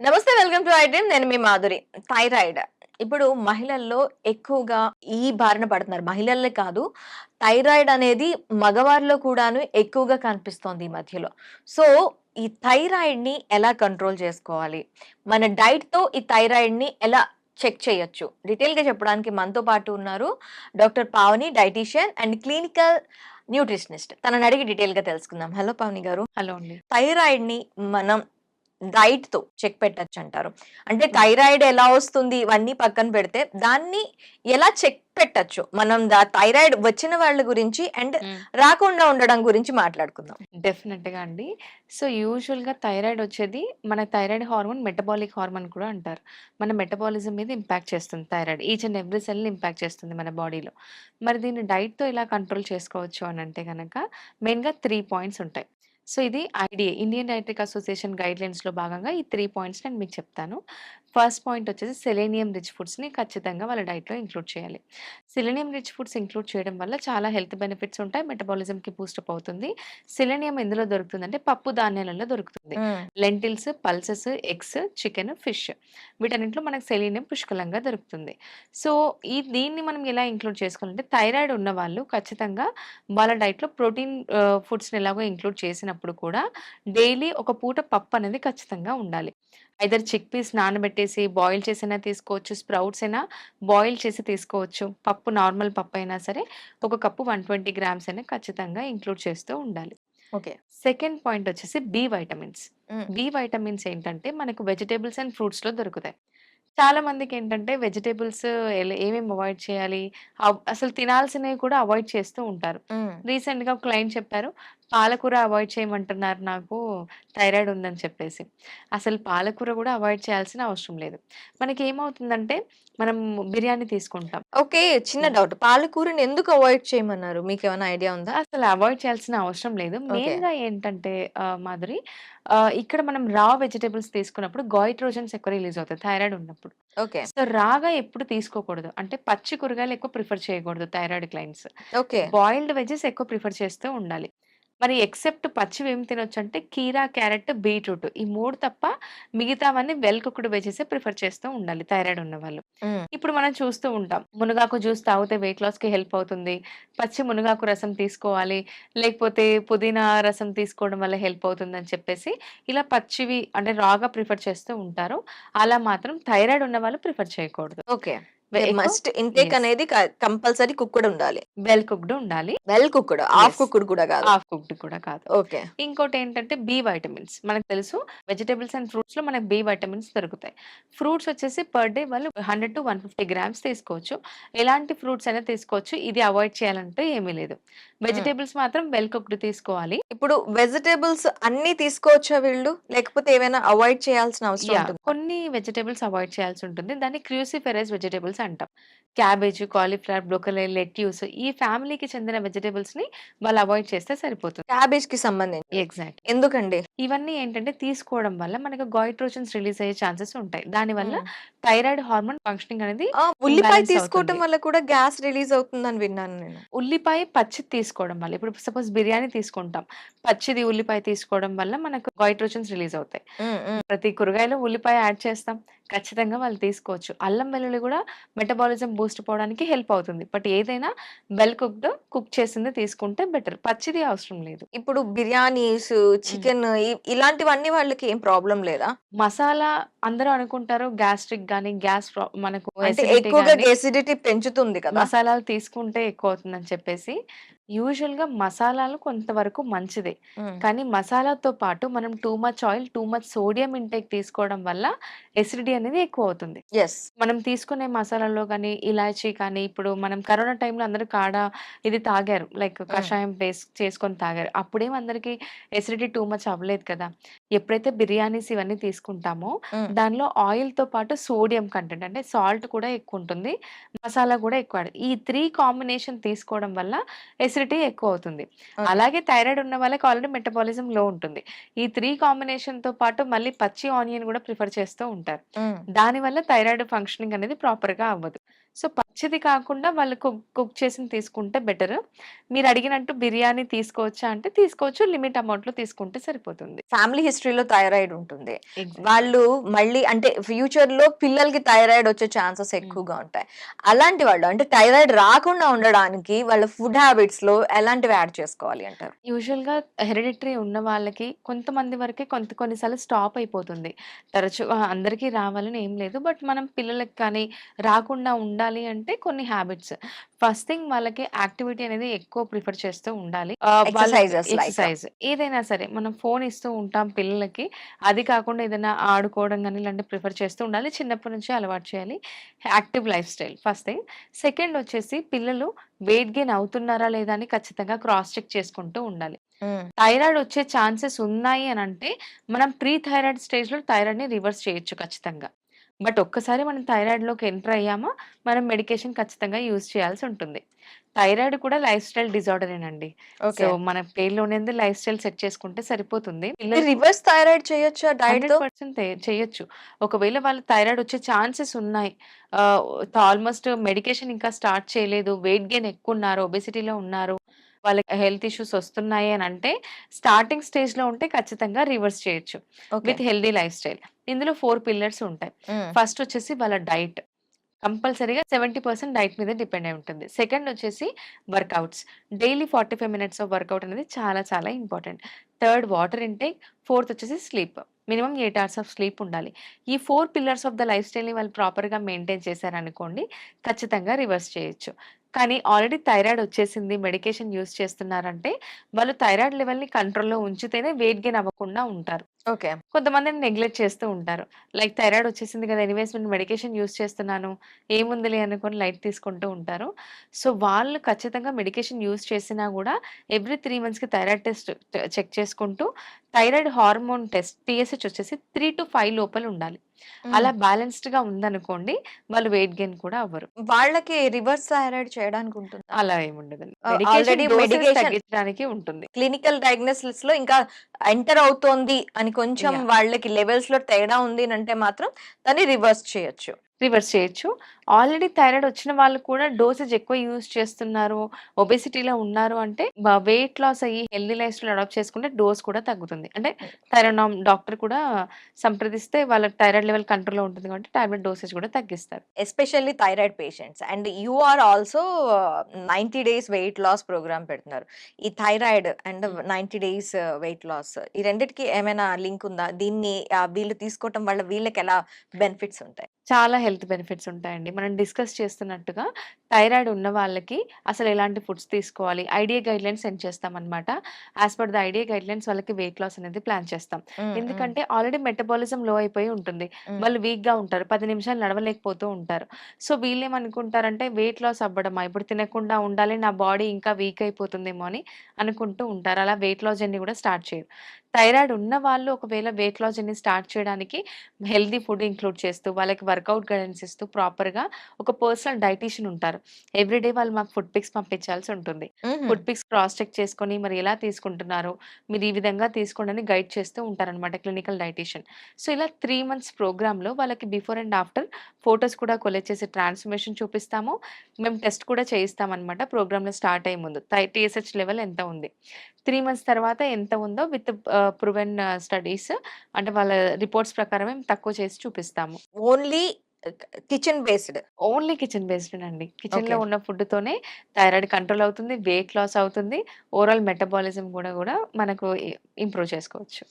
నమస్తే welcome to iDream నేను మీ Madhuri. Thyroid. ఇప్పుడు మహిళల్లో ఎక్కువగా ఈ బారిన పడుతున్నారు. మహిళల్లే కాదు థైరాయిడ్ అనేది మగవారిలో కూడాను ఎక్కువగా కనిపిస్తోంది ఈ మధ్యలో. సో ఈ థైరాయిడ్ని ఎలా కంట్రోల్ చేసుకోవాలి? మన డైట్తో ఈ థైరాయిడ్ని ఎలా చెక్ చేయొచ్చు? డీటెయిల్గా చెప్పడానికి మనతో పాటు ఉన్నారు doctor Pavani dietitian and clinical nutritionist. తనని అడిగి డీటెయిల్గా తెలుసుకుందాం. హలో పావని గారు. హలో అండి. థైరాయిడ్ని మనం డైట్తో చెక్ పెట్టచ్చు అంటారు అంటే థైరాయిడ్ ఎలా వస్తుంది ఇవన్నీ పక్కన పెడితే దాన్ని ఎలా చెక్ పెట్టచ్చు? మనం దా థైరాయిడ్ వచ్చిన వాళ్ళ గురించి అండ్ రాకుండా ఉండడం గురించి మాట్లాడుకుందాం. డెఫినెట్గా అండి. సో యూజువల్గా థైరాయిడ్ వచ్చేది మన థైరాయిడ్ హార్మోన్ మెటబాలిక్ హార్మోన్ కూడా అంటారు. మన మెటబాలిజం మీద ఇంపాక్ట్ చేస్తుంది thyroid. Each and every cell impact చేస్తుంది మన బాడీలో. మరి దీన్ని డైట్తో ఇలా కంట్రోల్ చేసుకోవచ్చు అని అంటే కనుక మెయిన్గా త్రీ పాయింట్స్ ఉంటాయి. సో ఇది IDA Indian dietetic association guide లైన్స్లో భాగంగా ఈ త్రీ పాయింట్స్ నేను మీకు చెప్తాను. ఫస్ట్ పాయింట్ వచ్చేసి సెలేనియం రిచ్ ఫుడ్స్ని ఖచ్చితంగా వాళ్ళ డైట్లో ఇంక్లూడ్ చేయాలి. సెలేనియం రిచ్ ఫుడ్స్ ఇంక్లూడ్ చేయడం వల్ల చాలా హెల్త్ బెనిఫిట్స్ ఉంటాయి మెటబాలిజం కి బూస్టప్ అవుతుంది సెలేనియం ఎందులో దొరుకుతుంది అంటే పప్పు ధాన్యాలలో దొరుకుతుంది. Lentils pulses eggs chicken fish వీటన్నింటిలో మనకు సెలీనియం పుష్కలంగా దొరుకుతుంది. సో ఈ దీన్ని మనం ఎలా ఇంక్లూడ్ చేసుకోవాలంటే థైరాయిడ్ ఉన్న వాళ్ళు ఖచ్చితంగా వాళ్ళ డైట్లో ప్రోటీన్ ఫుడ్స్ని ఎలాగో ఇంక్లూడ్ చేసినప్పుడు కూడా డైలీ ఒక పూట పప్పు అనేది ఖచ్చితంగా ఉండాలి. ఐదర్ చిక్ పీస్ నానబెట్టేసి బాయిల్ చేసైనా తీసుకోవచ్చు స్ప్రౌట్స్ అయినా బాయిల్ చేసి తీసుకోవచ్చు. పప్పు నార్మల్ పప్పు అయినా సరే ఒక కప్పు వన్ ట్వంటీ గ్రామ్స్ అయినా ఖచ్చితంగా ఇంక్లూడ్ చేస్తూ ఉండాలి. ఓకే. సెకండ్ పాయింట్ వచ్చేసి బి వైటమిన్స్ బి వైటమిన్స్ ఏంటంటే మనకు వెజిటేబుల్స్ అండ్ ఫ్రూట్స్లో దొరుకుతాయి. చాలా మందికి ఏంటంటే వెజిటేబుల్స్ ఏమేమి అవాయిడ్ చేయాలి అసలు తినాల్సినవి కూడా అవాయిడ్ చేస్తూ ఉంటారు. రీసెంట్గా క్లయింట్ చెప్పారు పాలకూర అవాయిడ్ చేయమంటున్నారు నాకు. థైరాయిడ్ ఉందని చెప్పేసి. అసలు పాలకూర కూడా అవాయిడ్ చేయాల్సిన అవసరం లేదు. మనకి ఏమవుతుందంటే మనం బిర్యానీ తీసుకుంటాం. ఓకే చిన్న డౌట్. పాలకూరని ఎందుకు అవాయిడ్ చేయమన్నారు? మీకు ఏమైనా ఐడియా ఉందా? అసలు అవాయిడ్ చేయాల్సిన అవసరం లేదు. మెయిన్గా ఏంటంటే మాధురి ఇక్కడ మనం రా వెజిటేబుల్స్ తీసుకున్నప్పుడు గాయిట్రోజన్స్ ఎక్కువ రిలీజ్ అవుతాయి థైరాయిడ్ ఉన్నప్పుడు. ఓకే. సో రాగా ఎప్పుడు తీసుకోకూడదు. అంటే పచ్చి కూరగాయలు ఎక్కువ ప్రిఫర్ చేయకూడదు thyroid clients okay. Boiled veggies ఎక్కువ ప్రిఫర్ చేస్తూ ఉండాలి. మరి ఎక్సెప్ట్ పచ్చివి ఏం తినొచ్చు అంటే కీరా క్యారెట్ బీట్రూట్. ఈ మూడు తప్ప మిగతావన్నీ వెల్ కుక్డ్ వెజెస్ ప్రిఫర్ చేస్తూ ఉండాలి థైరాయిడ్ ఉన్న వాళ్ళు ఇప్పుడు మనం చూస్తూ ఉంటాం. మునగాకు జ్యూస్ తాగితే వెయిట్ లాస్కి హెల్ప్ అవుతుంది. పచ్చి మునగాకు రసం తీసుకోవాలి. లేకపోతే పుదీనా రసం తీసుకోవడం వల్ల హెల్ప్ అవుతుంది అని చెప్పేసి ఇలా పచ్చివి అంటే రాగా ప్రిఫర్ చేస్తూ ఉంటారు. అలా మాత్రం థైరాయిడ్ ఉన్న వాళ్ళు ప్రిఫర్ చేయకూడదు. ఓకే. Must intake. అనేది కంపల్సరీ కుక్కుడు ఉండాలి. వెల్ కుక్డ్ ఉండాలి. Well cooked half. కుక్కుడు కూడా కాదు. హాఫ్ కుక్డ్ కూడా కాదు. ఓకే. ఇంకోటి ఏంటంటే బి వైటమిన్స్ మనకు తెలుసు వెజిటేబుల్స్ అండ్ ఫ్రూట్స్లో మనకు బి వైటమిన్స్ దొరుకుతాయి. ఫ్రూట్స్ వచ్చేసి పర్ డే వాళ్ళు hundred to one fifty grams తీసుకోవచ్చు. ఎలాంటి ఫ్రూట్స్ అయినా తీసుకోవచ్చు. ఇది అవాయిడ్ చేయాలంటే ఏమీ లేదు. వెజిటేబుల్స్ మాత్రం వెల్ కుక్డ్ తీసుకోవాలి. ఇప్పుడు వెజిటేబుల్స్ అన్ని తీసుకోవచ్చా వీళ్ళు? లేకపోతే ఏమైనా అవాయిడ్ చేయాల్సిన అవసరం కొన్ని వెజిటేబుల్స్ అవాయిడ్ చేయాల్సి ఉంటుంది. దాన్ని క్రూసిఫెరస్ వెజిటేబుల్స్ అంటాం. క్యాబేజ్ కాలీఫ్లవర్ బ్రోకలీ లెట్యూస్ ఈ ఫ్యామిలీకి చెందిన వెజిటేబుల్స్ని వాళ్ళు అవాయిడ్ చేస్తే సరిపోతుంది. క్యాబేజ్కి సంబంధించి. ఎగ్జాక్ట్ ఎందుకండి? ఇవన్నీ ఏంటంటే తీసుకోవడం వల్ల మనకు గాయిట్రోజన్స్ రిలీజ్ అయ్యే ఛాన్సెస్ ఉంటాయి. దానివల్ల థైరాయిడ్ హార్మోన్ ఫంక్షనింగ్ అనేది ఉల్లిపాయ అవుతుంది. వల్ల కూడా గ్యాస్ రిలీజ్ అవుతుందని విన్నాను నేను. ఉల్లిపాయ పచ్చి తీసుకోవడం వల్ల ఇప్పుడు సపోజ్ బిర్యానీ తీసుకుంటాం పచ్చిది ఉల్లిపాయ తీసుకోవడం వల్ల మనకు గాయిట్రోజన్స్ రిలీజ్ అవుతాయి. ప్రతి కూరగాయలో ఉల్లిపాయ యాడ్ చేస్తాం ఖచ్చితంగా వాళ్ళు తీసుకోవచ్చు. అల్లం వెల్లుల్లి కూడా మెటబాలిజం బూస్ట్ పోవడానికి హెల్ప్ అవుతుంది. బట్ ఏదైనా వెల్ కుక్డ్ కుక్ చేసింది తీసుకుంటే బెటర్. పచ్చిది అవసరం లేదు. ఇప్పుడు బిర్యానీస్ చికెన్ ఇలాంటివన్నీ వాళ్ళకి ఏం ప్రాబ్లం లేదా? మసాలా అందరూ అనుకుంటారు గ్యాస్ట్రిక్ గానీ గ్యాస్ మనకు ఎక్కువగా ఎసిడిటీ పెంచుతుంది కదా. మసాలాలు తీసుకుంటే ఎక్కువ అవుతుందని చెప్పేసి యూజువల్గా మసాలాలు కొంతవరకు మంచిదే. కానీ మసాలాతో పాటు మనం too much oil too much sodium intake తీసుకోవడం వల్ల ఎసిడిటీ అనేది ఎక్కువ అవుతుంది yes. మనం తీసుకునే మసాలాల్లో కానీ ఇలాచీ కానీ ఇప్పుడు మనం కరోనా టైంలో అందరూ కాడ ఇది తాగారు. లైక్ కషాయం వేస్ చేసుకొని తాగారు. అప్పుడేం అందరికి ఎసిడిటీ టూ మచ్ అవ్వలేదు కదా. ఎప్పుడైతే బిర్యానీస్ ఇవన్నీ తీసుకుంటామో దానిలో ఆయిల్తో పాటు సోడియం కంటెంట్ అంటే సాల్ట్ కూడా ఎక్కువ ఉంటుంది మసాలా కూడా ఎక్కువ ఈ త్రీ కాంబినేషన్ తీసుకోవడం వల్ల ఎసిడిటీ ఎక్కువ అవుతుంది. అలాగే థైరాయిడ్ ఉన్న వాళ్ళకి ఆల్రెడీ మెటబాలిజం లో ఉంటుంది. ఈ త్రీ కాంబినేషన్తో పాటు మళ్ళీ పచ్చి ఆనియన్ కూడా ప్రిఫర్ చేస్తూ ఉంటారు. దానివల్ల థైరాయిడ్ ఫంక్షనింగ్ అనేది ప్రాపర్గా అవ్వదు. సో పచ్చిది కాకుండా వాళ్ళు కుక్ కుక్ చేసింది తీసుకుంటే బెటర్. మీరు అడిగినట్టు బిర్యానీ తీసుకోవచ్చా అంటే తీసుకోవచ్చు లిమిట్ అమౌంట్లో తీసుకుంటే సరిపోతుంది. ఫ్యామిలీ హిస్టరీలో థైరాయిడ్ ఉంటుంది. వాళ్ళు మళ్ళీ అంటే ఫ్యూచర్లో పిల్లలకి థైరాయిడ్ వచ్చే ఛాన్సెస్ ఎక్కువగా ఉంటాయి. అలాంటి వాళ్ళు అంటే థైరాయిడ్ రాకుండా ఉండడానికి వాళ్ళ ఫుడ్ హ్యాబిట్స్లో ఎలాంటివి యాడ్ చేసుకోవాలి అంటారు? యూజువల్గా హెరిడిటరీ ఉన్న వాళ్ళకి కొంతమంది వరకే కొంత కొన్నిసార్లు స్టాప్ అయిపోతుంది. తరచుగా అందరికీ రావాలని ఏం లేదు. బట్ మనం పిల్లలకి కానీ రాకుండా ఉండాలి అంటే కొన్ని హ్యాబిట్స్. ఫస్ట్ థింగ్ వాళ్ళకి యాక్టివిటీ అనేది ఎక్కువ ప్రిఫర్ చేస్తూ ఉండాలి. ఎక్సర్సైజ్. ఏదైనా సరే మనం ఫోన్ ఇస్తూ ఉంటాం పిల్లలకి. అది కాకుండా ఏదైనా ఆడుకోవడం కానీ ఇలాంటి ప్రిఫర్ చేస్తూ ఉండాలి. చిన్నప్పటి నుంచి అలవాటు చేయాలి. Active lifestyle first thing. Second వచ్చేసి పిల్లలు వెయిట్ గెయిన్ అవుతున్నారా లేదా అని ఖచ్చితంగా క్రాస్ చెక్ చేసుకుంటూ ఉండాలి. థైరాయిడ్ వచ్చే ఛాన్సెస్ ఉన్నాయి అని అంటే మనం ప్రీ థైరాయిడ్ స్టేజ్లో థైరాయిడ్ని రివర్స్ చేయొచ్చు ఖచ్చితంగా. బట్ ఒక్కసారి మనం థైరాయిడ్లోకి ఎంటర్ అయ్యామా మనం మెడికేషన్ ఖచ్చితంగా యూజ్ చేయాల్సి ఉంటుంది. థైరాయిడ్ కూడా లైఫ్ స్టైల్ డిజార్డరేనండి సో మన పేరులోనే లైఫ్ స్టైల్ సెట్ చేసుకుంటే సరిపోతుంది. రివర్స్ థైరాయిడ్ చేయొచ్చా హండ్రెడ్ పర్సెంట్ చేయొచ్చు. ఒకవేళ వాళ్ళు థైరాయిడ్ వచ్చే ఛాన్సెస్ ఉన్నాయి ఆల్మోస్ట్ మెడికేషన్ ఇంకా స్టార్ట్ చేయలేదు వెయిట్ గెయిన్ ఎక్కువ ఉన్నారు ఒబెసిటీలో ఉన్నారు వాళ్ళకి హెల్త్ ఇష్యూస్ వస్తున్నాయి అని అంటే స్టార్టింగ్ స్టేజ్లో ఉంటే ఖచ్చితంగా రివర్స్ చేయొచ్చు విత్ హెల్దీ లైఫ్ స్టైల్. ఇందులో ఫోర్ పిల్లర్స్ ఉంటాయి. ఫస్ట్ వచ్చేసి వాళ్ళ డైట్. కంపల్సరీగా సెవెంటీ పర్సెంట్ డైట్ మీద డిపెండ్ అయి ఉంటుంది. సెకండ్ వచ్చేసి workouts. Daily forty five minutes of workout అనేది చాలా చాలా important. Third water intake fourth వచ్చేసి sleep. Minimum eight hours of sleep ఉండాలి. ఈ four pillars of the life స్టైల్ని వాళ్ళు ప్రాపర్గా మెయింటైన్ చేశారనుకోండి ఖచ్చితంగా రివర్స్ చేయొచ్చు. కానీ ఆల్రెడీ థైరాయిడ్ వచ్చేసింది మెడికేషన్ యూస్ చేస్తున్నారంటే వాళ్ళు థైరాయిడ్ లెవెల్ని కంట్రోల్లో ఉంచితేనే వెయిట్ గెయిన్ అవ్వకుండా ఉంటారు. ఓకే. కొంతమందిని నెగ్లెక్ట్ చేస్తూ ఉంటారు. లైక్ థైరాయిడ్ వచ్చేసింది కదా ఎనీవేస్ నేను మెడికేషన్ యూస్ చేస్తున్నాను ఏముందిలే అనుకొని లైట్ తీసుకుంటూ ఉంటారు. సో వాళ్ళు ఖచ్చితంగా మెడికేషన్ యూస్ చేసినా కూడా ఎవ్రీ త్రీ మంత్స్కి థైరాయిడ్ టెస్ట్ చెక్ చేసుకుంటూ థైరాయిడ్ హార్మోన్ టెస్ట్ టీఎస్హెచ్ వచ్చేసి త్రీ టు ఫైవ్ లోపల ఉండాలి. అలా బ్యాలెన్స్డ్గా ఉందనుకోండి వాళ్ళు వెయిట్ గెయిన్ కూడా అవ్వరు. వాళ్ళకి రివర్స్ థైరాయిడ్ చేయడానికి ఉంటుంది? అలా తగ్గించడానికి ఉంటుంది. క్లినికల్ డయాగ్నోసిస్లో ఇంకా ఎంటర్ అవుతోంది అని కొంచెం. వాళ్ళకి లెవెల్స్లో తేడా ఉంది అంటే మాత్రం దాన్ని రివర్స్ చేయొచ్చు. రివర్స్ చేయొచ్చు. ఆల్రెడీ థైరాయిడ్ వచ్చిన వాళ్ళు కూడా డోసేజ్ ఎక్కువ యూజ్ చేస్తున్నారు. ఒబెసిటీలో ఉన్నారు అంటే వెయిట్ లాస్ అయ్యి హెల్దీ లైఫ్ స్టైల్ అడాప్ట్ చేసుకుంటే డోస్ కూడా తగ్గుతుంది. అంటే థైరాయిడ్ డాక్టర్ కూడా సంప్రదిస్తే వాళ్ళ థైరాయిడ్ లెవెల్ కంట్రోల్లో ఉంటుంది కాబట్టి టాబ్లెట్ డోసేజ్ కూడా తగ్గిస్తారు. Especially thyroid patients. And you are also ninety days weight loss program పెడుతున్నారు. ఈ thyroid and ninety days weight loss ఈ రెండిటికి ఏమైనా లింక్ ఉందా? దీన్ని వీళ్ళు తీసుకోవటం వల్ల వీళ్ళకి ఎలా బెనిఫిట్స్ ఉంటాయి? చాలా హెల్త్ బెనిఫిట్స్ ఉంటాయండి. మనం డిస్కస్ చేస్తున్నట్టుగా థైరాయిడ్ ఉన్న వాళ్ళకి అసలు ఎలాంటి ఫుడ్స్ తీసుకోవాలి? ఐడియా గైడ్ లైన్స్ సెండ్ చేస్తాం అనమాట as per the idea guidelines వాళ్ళకి వెయిట్ లాస్ అనేది ప్లాన్ చేస్తాం. ఎందుకంటే ఆల్రెడీ మెటబాలిజం లో అయిపోయి ఉంటుంది. వాళ్ళు వీక్గా ఉంటారు. పది నిమిషాలు నడవలేకపోతూ ఉంటారు. సో వీళ్ళు ఏమనుకుంటారంటే వెయిట్ లాస్ అవ్వడమా? ఇప్పుడు తినకుండా ఉండాలి నా బాడీ ఇంకా వీక్ అయిపోతుందేమో అని అనుకుంటూ ఉంటారు. అలా వెయిట్ లాస్ జర్నీ కూడా స్టార్ట్ చేయరు. థైరాయిడ్ ఉన్న వాళ్ళు ఒకవేళ వెయిట్ లాస్ జర్నీ స్టార్ట్ చేయడానికి హెల్దీ ఫుడ్ ఇంక్లూడ్ చేస్తూ వాళ్ళకి వర్కౌట్ గైడెన్స్ ఇస్తూ ప్రాపర్గా ఒక పర్సనల్ డైటీషియన్ ఉంటారు. ఎవ్రీడే వాళ్ళు మాకు ఫుడ్ పిక్స్ పంపించాల్సి ఉంటుంది. ఫుడ్ పిక్స్ క్రాస్ చెక్ చేసుకొని మరి ఎలా తీసుకుంటున్నారు మీరు ఈ విధంగా తీసుకోండి అని గైడ్ చేస్తూ ఉంటారనమాట క్లినికల్ డైటీషియన్ సో ఇలా త్రీ మంత్స్ ప్రోగ్రాంలో వాళ్ళకి బిఫోర్ అండ్ ఆఫ్టర్ ఫొటోస్ కూడా కొలెక్ట్ చేసి ట్రాన్స్ఫర్మేషన్ చూపిస్తాము. మేము టెస్ట్ కూడా చేయిస్తామన్నమాట ప్రోగ్రాంలో స్టార్ట్ అయ్యే ముందు. టీఎస్హెచ్ లెవెల్ ఎంత ఉంది? త్రీ మంత్స్ తర్వాత ఎంత ఉందో విత్ ప్రూవెన్ స్టడీస్. అంటే వాళ్ళ రిపోర్ట్స్ ప్రకారం మేము తక్కువ చేసి చూపిస్తాము. Only kitchen based. Only kitchen based అండి. కిచెన్లో. ఉన్న ఫుడ్ తోనే థైరాయిడ్ కంట్రోల్ అవుతుంది వెయిట్ లాస్ అవుతుంది. ఓవరాల్ మెటబాలిజం కూడా కూడా మనకు ఇంప్రూవ్ చేసుకోవచ్చు.